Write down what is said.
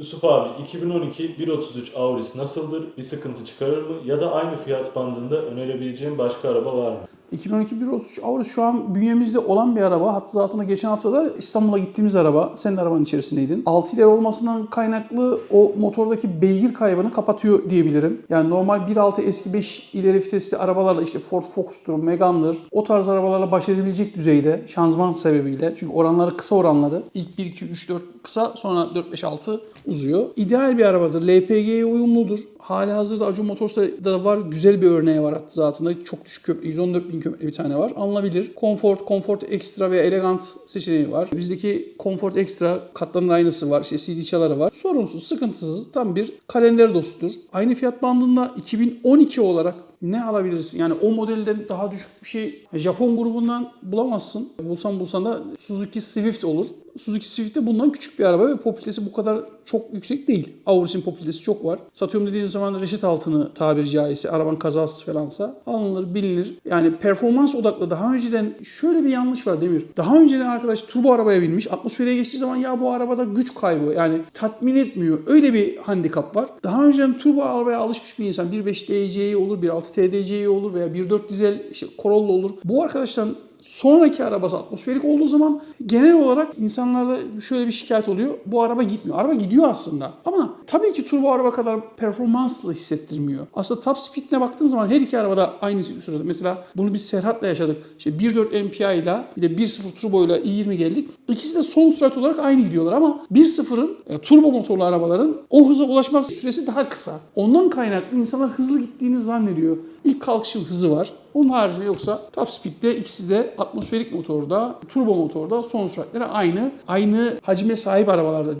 Yusuf abi 2012 1.33 Auris nasıldır? Bir sıkıntı çıkarır mı? Ya da aynı fiyat bandında önerebileceğim başka araba var mı? 2012 1.33 Aurus şu an bünyemizde olan bir araba. Hatta zaten geçen hafta da İstanbul'a gittiğimiz araba. Senin arabanın içerisindeydin. 6 ileri olmasından kaynaklı o motordaki beygir kaybını kapatıyor diyebilirim. Yani normal 1.6 eski 5 ileri vitesli arabalarla işte Ford Focus'tur, Megane'dır. O tarz arabalarla baş edebilecek düzeyde şanzıman sebebiyle. Çünkü oranları kısa oranları. İlk 1, 2, 3, 4 kısa sonra 4, 5, 6 uzuyor. İdeal bir arabadır. LPG'ye uyumludur. Hali hazırda Acun Motors'ta da var. Güzel bir örneği var hatta zatında. Çok düşük köprü. 114 bin köprü bir tane var. Alınabilir. Comfort, Comfort Extra ve Elegant seçeneği var. Bizdeki Comfort Extra katlanır aynası var. İşte CD çaları var. Sorunsuz, sıkıntısız tam bir kalender dostudur. Aynı fiyat bandında 2012 olarak ne alabilirsin? Yani o modelden daha düşük bir şey Japon grubundan bulamazsın. Bulsan bulsan da Suzuki Swift olur. Suzuki Swift de bundan küçük bir araba ve popülaritesi bu kadar çok yüksek değil. Aurus'un popülaritesi çok var. Satıyorum dediğin zaman reşit altını tabiri caizse araban kazası falansa alınır bilinir. Yani performans odaklı daha önceden şöyle bir yanlış var Demir. Daha önceden arkadaş turbo arabaya binmiş atmosfere geçtiği zaman ya bu arabada güç kaybı yani tatmin etmiyor. Öyle bir handikap var. Daha önceden turbo arabaya alışmış bir insan 1.5 DC'yi olur 1.6 TDC'yi olur veya 1.4 dizel işte Corolla olur. Bu arkadaşların sonraki arabası atmosferik olduğu zaman genel olarak insanlarda şöyle bir şikayet oluyor. Bu araba gitmiyor. Araba gidiyor aslında. Ama tabii ki turbo araba kadar performanslı hissettirmiyor. Aslında top speed'ine baktığın zaman her iki arabada aynı sırada. Mesela bunu biz Serhat'la yaşadık. İşte 1.4 MPI ile bir de 1.0 turbo ile i20 geldik. İkisi de son sürat olarak aynı gidiyorlar ama 1.0'ın e, turbo motorlu arabaların o hıza ulaşma süresi daha kısa. Ondan kaynaklı insanlar hızlı gittiğini zannediyor. İlk kalkış hızı var. Onun haricinde yoksa top speed'de ikisi de atmosferik motorda, turbo motorda son süratleri aynı. Aynı hacme sahip arabalarda